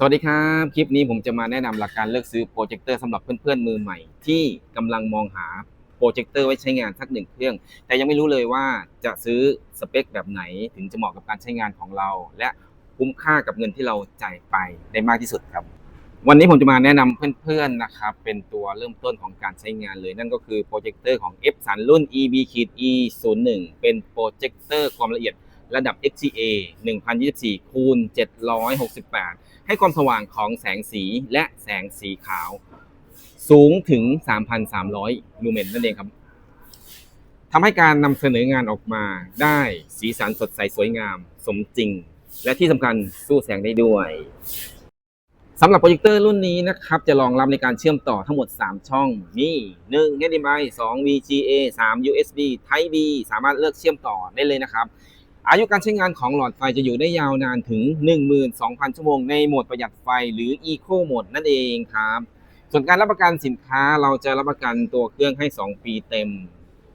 สวัสดีครับ คลิปนี้ผมจะมาแนะนำหลักการเลือกซื้อโปรเจคเตอร์สำหรับเพื่อนๆมือใหม่ ที่กำลังมองหาโปรเจคเตอร์ไว้ใช้งานสักหนึ่งเครื่อง แต่ยังไม่รู้เลยว่าจะซื้อสเปคแบบไหน ถึงจะเหมาะกับการใช้งานของเรา และคุ้มค่ากับเงินที่เราจ่ายไปได้มากที่สุดครับ วันนี้ผมจะมาแนะนำเพื่อนๆนะครับเป็นตัวเริ่มต้นของการใช้งานเลย นั่นก็คือโปรเจคเตอร์ของ f 3 รุ่น EB E 0 1 เป็นโปรเจคเตอร์ความละเอียด ระดับ XGA 1024คูณ768 ให้ความสว่างของแสงสีและแสงสีขาว สูงถึง 3,300 ลูเมนนั่นเองครับทำให้การนำเสนองานออกมาได้สีสันสดใสสวยงามสมจริง และที่สำคัญสู้แสงได้ด้วยสำหรับโปรเจคเตอร์รุ่นนี้นะครับ จะรองรับในการเชื่อมต่อทั้งหมด 3 ช่อง นี่1 HDMI 2 VGA 3 USB Type B สามารถเลือกเชื่อมต่อได้เลยนะครับ อายุการใช้งานของหลอดไฟจะอยู่ได้ยาวนานถึง 12,000 ชั่วโมงในโหมดประหยัดไฟหรือ Eco Mode นั่นเองครับ ส่วนการรับประกันสินค้าเราจะรับประกันตัวเครื่องให้ 2 ปีเต็ม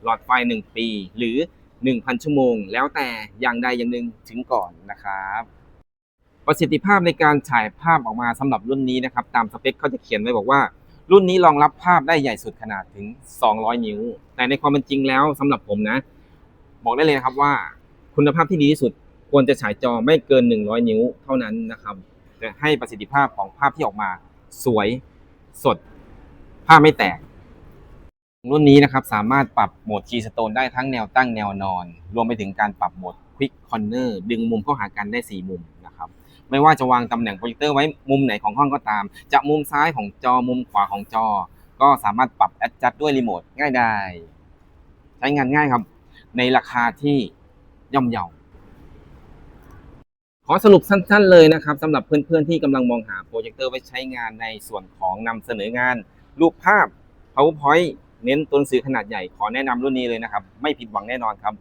หลอดไฟ 1 ปี หรือ 1,000 ชั่วโมง แล้วแต่อย่างใดอย่างหนึ่งถึงก่อนนะครับ ประสิทธิภาพในการฉายภาพออกมาสำหรับรุ่นนี้นะครับตามสเปคเขาจะเขียนไว้บอกว่า รุ่นนี้รองรับภาพได้ใหญ่สุดขนาดถึง 200 นิ้ว แต่ในความเป็นจริงแล้วสำหรับผมนะ บอกได้เลยครับว่า คุณภาพที่ดีที่สุดควรจะฉายจอไม่เกิน 100 นิ้วเท่านั้นนะครับจะให้ประสิทธิภาพของภาพที่ออกมาสวยสด ภาพไม่แตก รุ่นนี้นะครับสามารถปรับโหมด Keystone ได้ทั้งแนวตั้งแนวนอน รวมไปถึงการปรับโหมด Quick Corner ดึงมุมเข้าหากันได้ 4 มุมนะครับ ไม่ว่าจะวางตำแหน่งโปรเจคเตอร์ไว้มุมไหนของห้องก็ตามจะมุมซ้ายของจอมุมขวาของจอ ก็สามารถปรับ adjust ด้วยรีโมทง่ายได้ ใช้งานง่ายครับ ในราคาที่ ย่อมเยาขอสรุปสั้น ๆ เลยนะครับสำหรับเพื่อนๆที่กำลังมองหาโปรเจคเตอร์ไว้ใช้งานในส่วนของนำเสนองาน รูปภาพ PowerPoint เน้นตัวหนังสือขนาดใหญ่ขอแนะนำรุ่นนี้เลยนะครับ ไม่ผิดหวังแน่นอนครับ